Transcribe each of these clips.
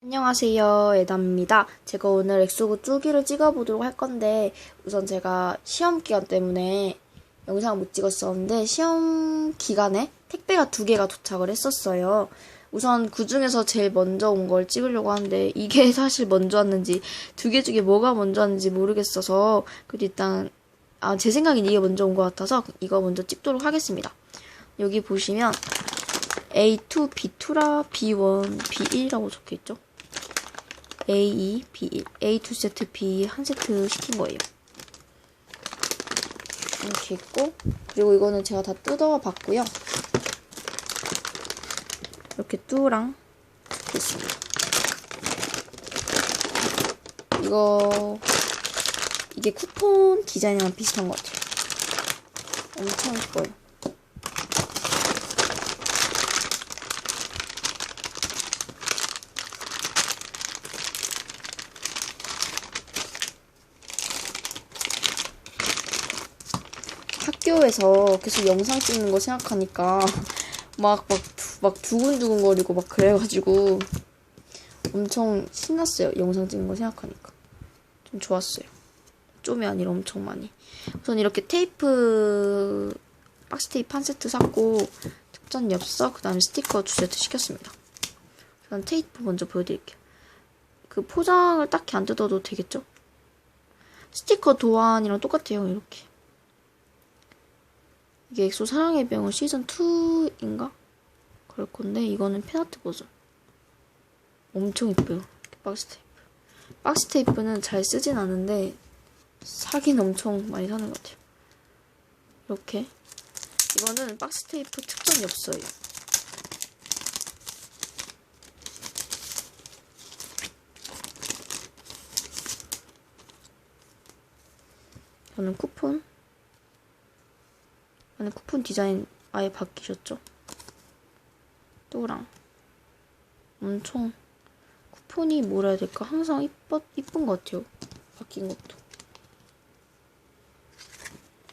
안녕하세요, 에다입니다. 제가 오늘 엑소구 쭈기를 찍어보도록 할 건데, 우선 제가 시험 기간 때문에 영상을 못 찍었었는데, 시험 기간에 택배가 두 개가 도착을 했었어요. 우선 그 중에서 제일 먼저 온 걸 찍으려고 하는데, 이게 사실 먼저 왔는지, 두 개 중에 뭐가 먼저 왔는지 모르겠어서, 그래도 일단, 아, 제 생각엔 이게 먼저 온 것 같아서, 이거 먼저 찍도록 하겠습니다. 여기 보시면, A2, B2라 B1, B1이라고 적혀 있죠? A2, B1, A2 세트, B 한 세트 시킨 거예요. 이렇게 있고, 그리고 이거는 제가 다 뜯어 봤고요. 이렇게 뚜랑 됐습니다. 이거, 이게 쿠폰 디자인이랑 비슷한 것 같아요. 엄청 예뻐요. 학교에서 계속 영상 찍는 거 생각하니까 막, 막, 두- 막 두근두근거리고 막 그래가지고 엄청 신났어요. 영상 찍는 거 생각하니까. 좀 좋았어요. 좀이 아니라 엄청 많이. 우선 이렇게 테이프, 박스 테이프 한 세트 샀고, 특전 엽서, 그 다음에 스티커 두 세트 시켰습니다. 우선 테이프 먼저 보여드릴게요. 그 포장을 딱히 안 뜯어도 되겠죠? 스티커 도안이랑 똑같아요, 이렇게. 이게 엑소 사랑의 병원 시즌 2인가? 그럴 건데 이거는 팬아트 버전. 엄청 이뻐요. 박스 테이프. 박스 테이프는 잘 쓰진 않은데 사긴 엄청 많이 사는 것 같아요. 이렇게. 이거는 박스 테이프 특전이 없어요. 저는 쿠폰 안에 쿠폰 디자인 아예 바뀌셨죠? 또랑 엄청 쿠폰이 뭐라 해야 될까? 항상 이뻐, 이쁜 것 같아요. 바뀐 것도.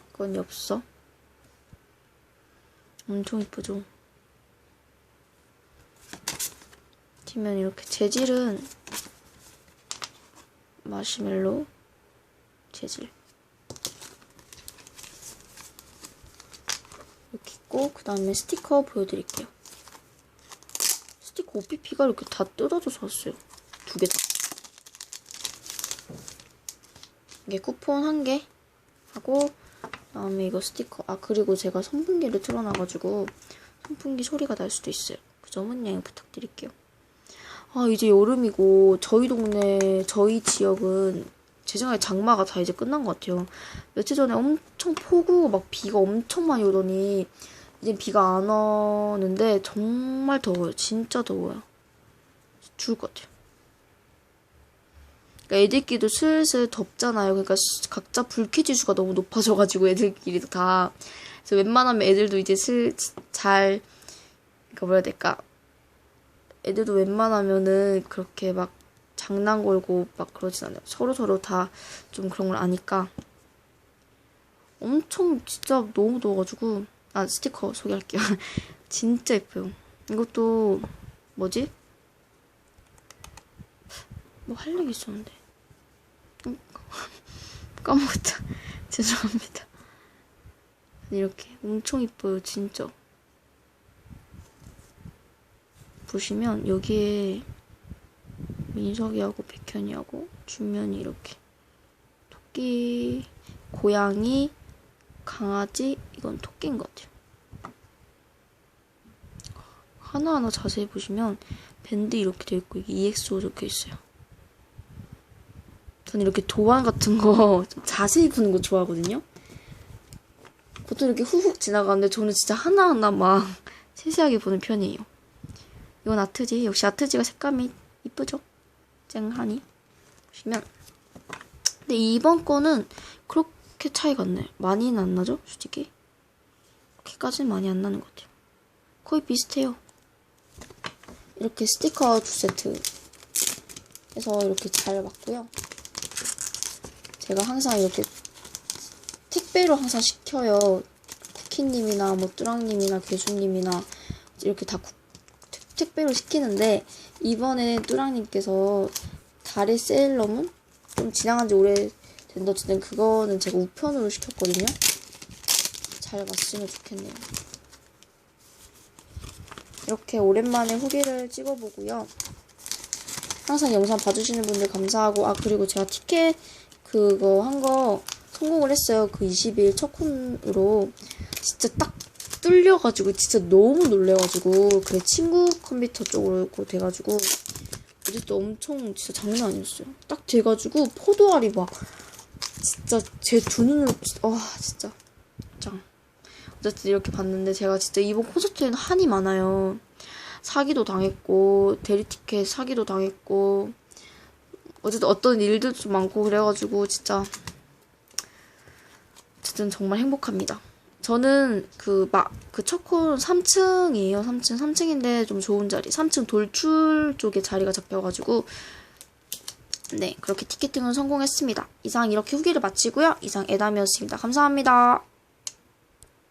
이건 엽서. 엄청 이쁘죠? 뒷면 이렇게 재질은 마시멜로 재질. 있고 그 다음에 스티커 보여드릴게요. 스티커 OPP가 이렇게 다 뜯어져서 왔어요. 두 개 다. 이게 쿠폰 한 개 하고 그다음에 이거 스티커. 아 그리고 제가 선풍기를 틀어놔가지고 선풍기 소리가 날 수도 있어요. 그 점은 양해 부탁드릴게요. 아 이제 여름이고 저희 동네 저희 지역은 제 생각에 장마가 다 이제 끝난 것 같아요. 며칠 전에 엄청 폭우 막 비가 엄청 많이 오더니 이제 비가 안 오는데 정말 더워요. 진짜 더워요. 죽을 것 같아요. 그러니까 애들끼리도 슬슬 덥잖아요. 그러니까 수- 각자 불쾌지수가 너무 높아져가지고 애들끼리도 다. 그래서 웬만하면 애들도 이제 슬 잘 그러니까 뭐라 해야 될까. 애들도 웬만하면은 그렇게 막 장난 걸고 막 그러진 않아요. 서로 서로 다 좀 그런 걸 아니까. 엄청 진짜 너무 더워가지고 아 스티커 소개할게요. 진짜 예뻐요. 이것도 뭐지? 뭐 할 얘기 있었는데 음, 까먹었다. 죄송합니다. 이렇게 엄청 이뻐요, 진짜. 보시면 여기에 민석이하고 백현이하고 주면이 이렇게 토끼, 고양이, 강아지 이건 토끼인 것 같아요. 하나하나 자세히 보시면 밴드 이렇게 돼 있고 EXO 적혀 있어요. 저는 이렇게 도안 같은 거 좀 자세히 보는 거 좋아하거든요. 보통 이렇게 후훅 지나가는데 저는 진짜 하나하나 막 세세하게 보는 편이에요. 이건 아트지. 역시 아트지가 색감이 이쁘죠? 쨍하니. 보시면. 근데 이번 거는 그렇게 차이가 안 나요. 많이는 안 나죠? 솔직히. 그렇게까지는 많이 안 나는 것 같아요. 거의 비슷해요. 이렇게 스티커 두 세트 해서 이렇게 잘 맞고요. 제가 항상 이렇게 택배로 항상 시켜요. 쿠키님이나 뭐 뚜랑님이나 개수님이나 이렇게 다 국- 택- 택배로 시키는데 이번에 뚜랑님께서 다리 세일러문 좀 지나간 지 오래 된다 어쨌든 그거는 제가 우편으로 시켰거든요. 잘 봤으면 좋겠네요. 이렇게 오랜만에 후기를 찍어보고요. 항상 영상 봐주시는 분들 감사하고 아 그리고 제가 티켓 그거 한 거 성공을 했어요. 그 20일 첫 콘으로 진짜 딱 뚫려가지고 진짜 너무 놀래가지고 그 친구 컴퓨터 쪽으로 돼가지고 어쨌든 엄청 진짜 장난 아니었어요. 딱 돼가지고 포도알이 막 진짜 제 두 눈으로 와 진짜 짱. 어쨌든 이렇게 봤는데 제가 진짜 이번 콘서트에는 한이 많아요. 사기도 당했고 대리 티켓 사기도 당했고 어쨌든 어떤 일들도 좀 많고 그래가지고 진짜 어쨌든 정말 행복합니다. 저는 그 막 그 첫콘 3층이에요. 3층 3층인데 좀 좋은 자리. 3층 돌출 쪽에 자리가 잡혀가지고 네 그렇게 티켓팅은 성공했습니다. 이상 이렇게 후기를 마치고요. 이상 에담이었습니다. 감사합니다.